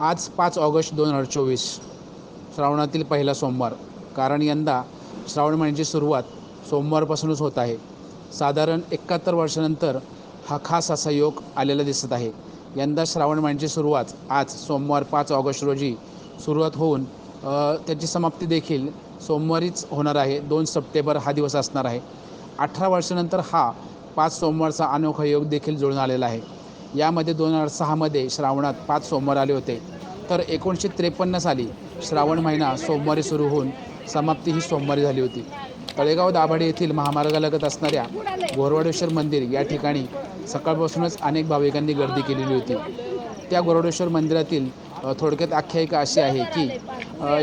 आज पाच ऑगस्ट दोन हजार चोवीस श्रावणातील पहिला सोमवार. कारण यंदा श्रावण महिन्याची सुरुवात सोमवारपासूनच होत आहे. साधारण एकाहत्तर वर्षानंतर हा खास असा योग आलेला दिसत आहे. यंदा श्रावण महिन्याची सुरुवात आज सोमवार पाच ऑगस्ट रोजी सुरुवात होऊन त्याची समाप्ती देखील सोमवारीच होणार आहे. दोन सप्टेंबर हा दिवस असणार आहे. अठरा वर्षानंतर हा पाच सोमवारचा अनोखा योग देखील जुळून आलेला आहे. यामध्ये दोन हजार सहामध्ये श्रावणात पाच सोमवार आले होते. तर एकोणीसशे त्रेपन्न साली श्रावण महिना सोमवारी सुरू होऊन समाप्ती ही सोमवारी झाली होती. तळेगाव दाभाडे येथील महामार्गालगत असणाऱ्या गोरवाडेश्वर मंदिर या ठिकाणी सकाळपासूनच अनेक भाविकांनी गर्दी केलेली होती. त्या गोरवाडेश्वर मंदिरातील थोडक्यात आख्यायिका अशी आहे की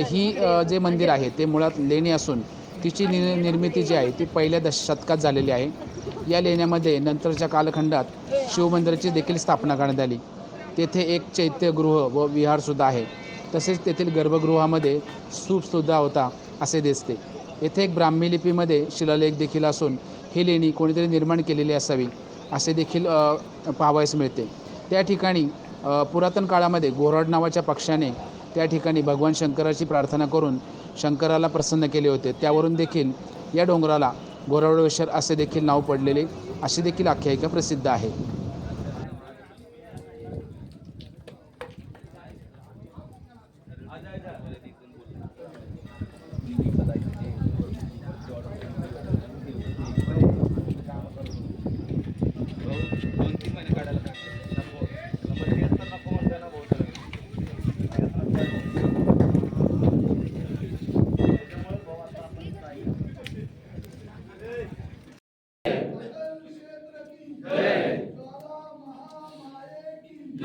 ही जे मंदिर आहे ते मुळात लेणी असून तिची नि निर्मिती जी आहे ती पहिल्या दश शतकात झालेली आहे. या लेण्यामध्ये नंतरच्या कालखंडात शिवमंदिराची देखील स्थापना करण्यात आली. तेथे एक चैत्यगृह व विहारसुद्धा आहे. तसेच तेथील गर्भगृहामध्ये स्तूपसुद्धा होता असे दिसते. येथे एक ब्राह्मी लिपीमध्ये शिलालेख देखील असून ही लेणी कोणीतरी निर्माण केलेली असावी असे देखील पाहावयास मिळते. त्या ठिकाणी पुरातन काळामध्ये गोराड नावाच्या पक्षाने त्या ठिकाणी भगवान शंकराची प्रार्थना करून शंकराला प्रसन्न केले होते. त्यावरून देखील या डोंगराला गोरावडेश्वर असे देखील नाव पडलेले अशी देखील आख्यायिका प्रसिद्ध आहे. दोन तीन महिने काढायला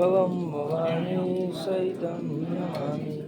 ભવમ ભવાની સૈતમ નમામી